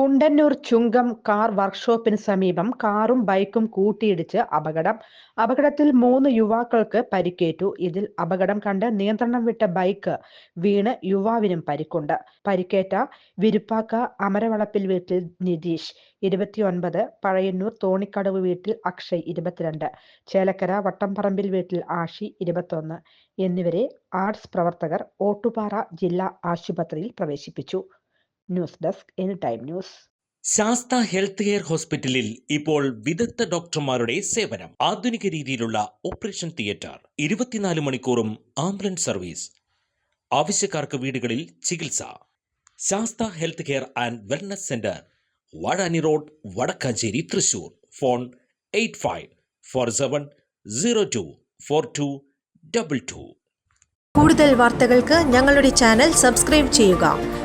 കുണ്ടന്നൂർ ചുങ്കം car വർക്ക്ഷോപ്പിന് സമീപം കാറും ബൈക്കും കൂട്ടിയിടിച്ച് അപകടം. അപകടത്തിൽ മൂന്ന് യുവാക്കൾക്ക് പരിക്കേറ്റു. ഇതിൽ അപകടം കണ്ട് നിയന്ത്രണം വിട്ട ബൈക്ക് വീണ് യുവാവിനും പരിക്കുണ്ട്. പരിക്കേറ്റ വിരുപ്പാക്ക അമരവളപ്പിൽ വീട്ടിൽ നിതീഷ് ഇരുപത്തിയൊൻപത് പഴയന്നൂർ തോണിക്കടവ് വീട്ടിൽ അക്ഷയ് ഇരുപത്തിരണ്ട് ചേലക്കര വട്ടംപറമ്പിൽ വീട്ടിൽ ആഷി ഇരുപത്തൊന്ന് എന്നിവരെ ആർട്സ് പ്രവർത്തകർ ഓട്ടുപാറ ജില്ലാ ആശുപത്രിയിൽ പ്രവേശിപ്പിച്ചു. News desk any time news. Sastha health care ഹോസ്പിറ്റലിൽ ഇപ്പോൾ വിദഗ്ധ ഡോക്ടർമാരുടെ സേവനം. ആധുനിക രീതിയിലുള്ള ഓപ്പറേഷൻ തിയേറ്റർ ഇരുപത്തിനാല് മണിക്കൂറും ആംബുലൻസ് സർവീസ്. ആവശ്യക്കാർക്ക് വീടുകളിൽ ചികിത്സ. Sastha health care and wellness centre Vazhani road Vadakkanchery Thrissur. Phone eight five four seven zero two four two double two. കൂടുതൽ വാർത്തകൾക്ക് ഞങ്ങളുടെ ചാനൽ സബ്സ്ക്രൈബ് ചെയ്യുക.